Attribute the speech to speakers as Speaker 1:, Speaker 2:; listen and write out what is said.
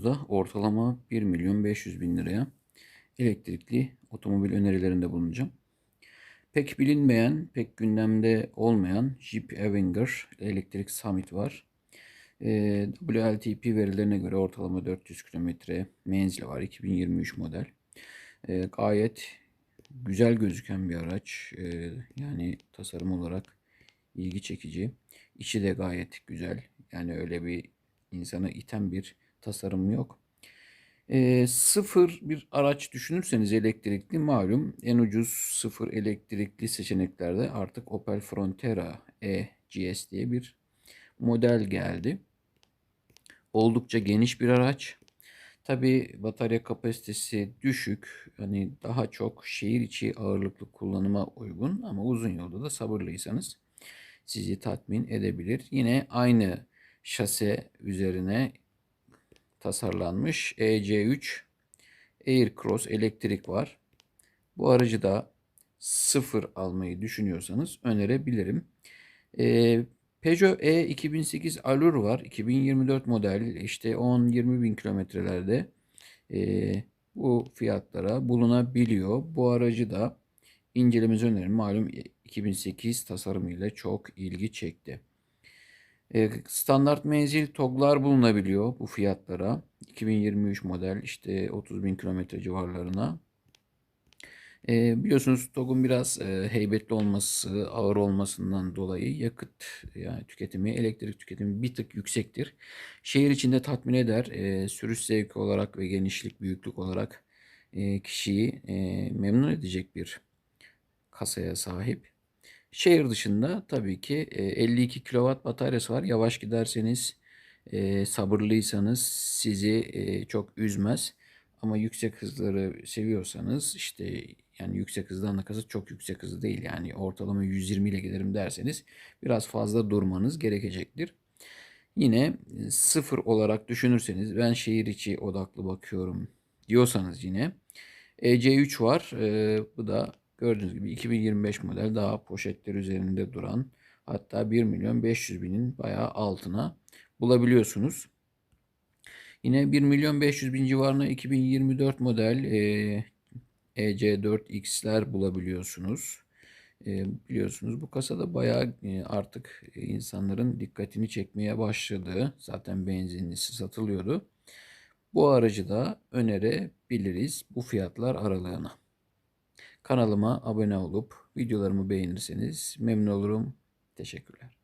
Speaker 1: videomuzda ortalama 1 milyon 500 bin liraya elektrikli otomobil önerilerinde bulunacağım. Pek bilinmeyen, pek gündemde olmayan Jeep Avenger elektrik Summit var. Ee, WLTP verilerine göre ortalama 400 kilometre menzili var. 2023 model. Ee, gayet güzel gözüken bir araç. Ee, yani tasarım olarak ilgi çekici. İçi de gayet güzel. Yani öyle bir insanı iten bir tasarım yok. E, sıfır bir araç düşünürseniz elektrikli malum en ucuz sıfır elektrikli seçeneklerde artık Opel Frontera E-GS diye bir model geldi. Oldukça geniş bir araç. Tabi batarya kapasitesi düşük. Hani daha çok şehir içi ağırlıklı kullanıma uygun ama uzun yolda da sabırlıysanız sizi tatmin edebilir. Yine aynı şase üzerine tasarlanmış EC3 Aircross elektrik var. Bu aracı da sıfır almayı düşünüyorsanız önerebilirim. Ee, Peugeot E 2008 Allure var. 2024 model işte 10-20 bin kilometrelerde e, bu fiyatlara bulunabiliyor. Bu aracı da incelemenizi öneririm. Malum 2008 tasarımıyla çok ilgi çekti. E, standart menzil toglar bulunabiliyor bu fiyatlara. 2023 model işte 30 bin kilometre civarlarına. E, biliyorsunuz TOG'un biraz e, heybetli olması, ağır olmasından dolayı yakıt yani tüketimi, elektrik tüketimi bir tık yüksektir. Şehir içinde tatmin eder. Sürüş zevki olarak ve genişlik, büyüklük olarak kişiyi memnun edecek bir kasaya sahip. Şehir dışında tabii ki 52 kW bataryası var. Yavaş giderseniz, sabırlıysanız sizi çok üzmez. Ama yüksek hızları seviyorsanız işte yani yüksek hızdan da kasıt çok yüksek hızı değil. Yani ortalama 120 ile giderim derseniz biraz fazla durmanız gerekecektir. Yine sıfır olarak düşünürseniz ben şehir içi odaklı bakıyorum diyorsanız yine EC3 var. E, bu da Gördüğünüz gibi 2025 model daha poşetler üzerinde duran hatta 1 milyon 500 binin bayağı altına bulabiliyorsunuz. Yine 1 milyon 500 bin civarına 2024 model e, EC4X'ler bulabiliyorsunuz. E, biliyorsunuz bu kasada bayağı e, artık insanların dikkatini çekmeye başladı. Zaten benzinlisi satılıyordu. Bu aracı da önerebiliriz bu fiyatlar aralığına. Kanalıma abone olup videolarımı beğenirseniz memnun olurum. Teşekkürler.